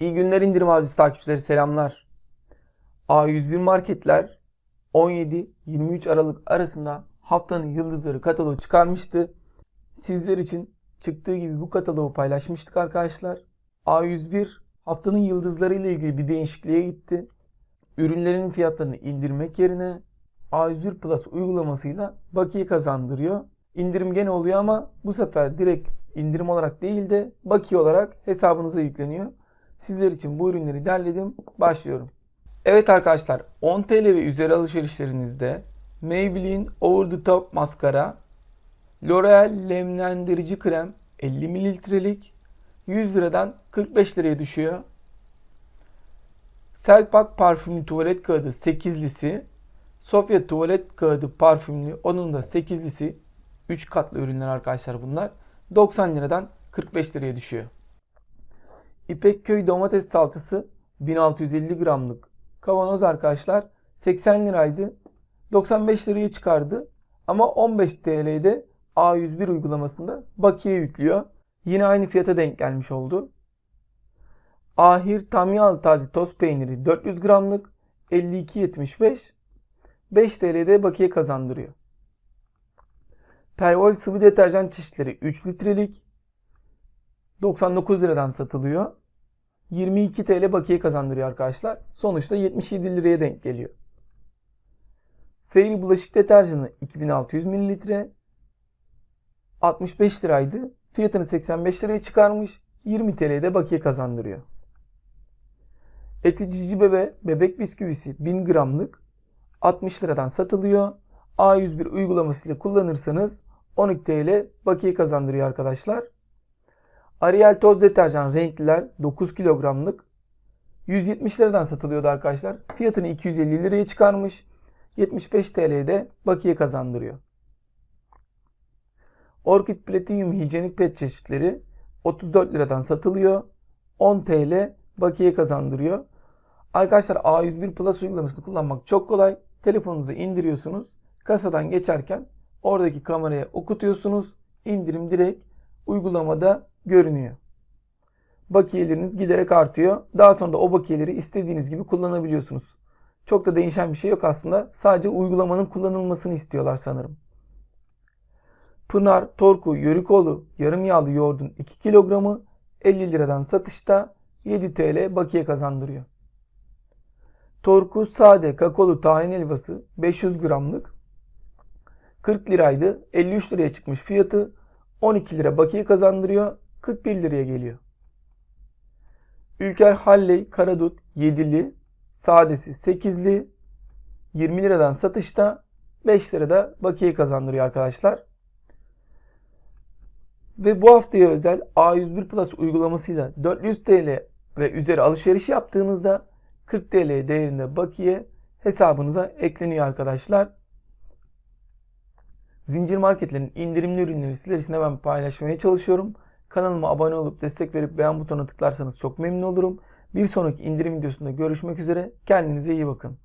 İyi günler indirim avcısı takipçileri selamlar. A101 marketler 17-23 Aralık arasında haftanın yıldızları kataloğu çıkarmıştı. Sizler için çıktığı gibi bu kataloğu paylaşmıştık arkadaşlar. A101 haftanın yıldızları ile ilgili bir değişikliğe gitti. Ürünlerin fiyatlarını indirmek yerine A101 Plus uygulamasıyla bakiye kazandırıyor. İndirim gene oluyor ama bu sefer direkt indirim olarak değil de bakiye olarak hesabınıza yükleniyor. Sizler için bu ürünleri derledim. Başlıyorum. Evet arkadaşlar 10 TL ve üzeri alışverişlerinizde Maybelline Over the Top maskara, L'Oreal nemlendirici krem 50 mililitrelik 100 liradan 45 liraya düşüyor. Selpak parfümlü tuvalet kağıdı 8'lisi, Sofya tuvalet kağıdı parfümlü onun da 8'lisi 3 katlı ürünler arkadaşlar bunlar. 90 liradan 45 liraya düşüyor. İpekköy domates salçası 1650 gramlık kavanoz arkadaşlar 80 liraydı. 95 liraya çıkardı. Ama 15 TL'de A101 uygulamasında bakiye yüklüyor. Yine aynı fiyata denk gelmiş oldu. Ahir tam yağlı taze toz peyniri 400 gramlık 52.75 5 TL'de bakiye kazandırıyor. Pervol sıvı deterjan çeşitleri 3 litrelik 99 liradan satılıyor. 22 TL bakiye kazandırıyor arkadaşlar. Sonuçta 77 liraya denk geliyor. Fairy bulaşık deterjanı 2600 mililitre 65 liraydı. Fiyatını 85 liraya çıkarmış. 20 TL'de bakiye kazandırıyor. Etici bebe bebek bisküvisi 1000 gramlık 60 liradan satılıyor. A101 uygulamasıyla kullanırsanız 12 TL bakiye kazandırıyor arkadaşlar. Ariel toz deterjan renkliler 9 kilogramlık 170 liradan satılıyordu arkadaşlar. Fiyatını 250 liraya çıkarmış. 75 TL'de bakiye kazandırıyor. Orchid Platinum hijyenik pet çeşitleri 34 liradan satılıyor. 10 TL bakiye kazandırıyor. Arkadaşlar A101 Plus uygulamasını kullanmak çok kolay. Telefonunuza indiriyorsunuz. Kasadan geçerken oradaki kameraya okutuyorsunuz. İndirim direkt uygulamada görünüyor. Bakiyeleriniz giderek artıyor. Daha sonra da o bakiyeleri istediğiniz gibi kullanabiliyorsunuz. Çok da değişen bir şey yok aslında. Sadece uygulamanın kullanılmasını istiyorlar sanırım. Pınar, Torku, Yörükoğlu yarım yağlı yoğurdun 2 kilogramı 50 liradan satışta 7 TL bakiye kazandırıyor. Torku sade kakaolu tahin helvası 500 gramlık 40 liraydı. 53 liraya çıkmış fiyatı. 12 lira bakiye kazandırıyor. 41 liraya geliyor. Ülker Halley Karadut 7'li, sadesi 8'li 20 liradan satışta 5 lirada bakiye kazandırıyor arkadaşlar. Ve bu haftaya özel A101 Plus uygulamasıyla 400 TL ve üzeri alışveriş yaptığınızda 40 TL değerinde bakiye hesabınıza ekleniyor arkadaşlar. Zincir marketlerin indirimli ürünleri sizler için hemen paylaşmaya çalışıyorum. Kanalıma abone olup destek verip beğen butonuna tıklarsanız çok memnun olurum. Bir sonraki indirim videosunda görüşmek üzere. Kendinize iyi bakın.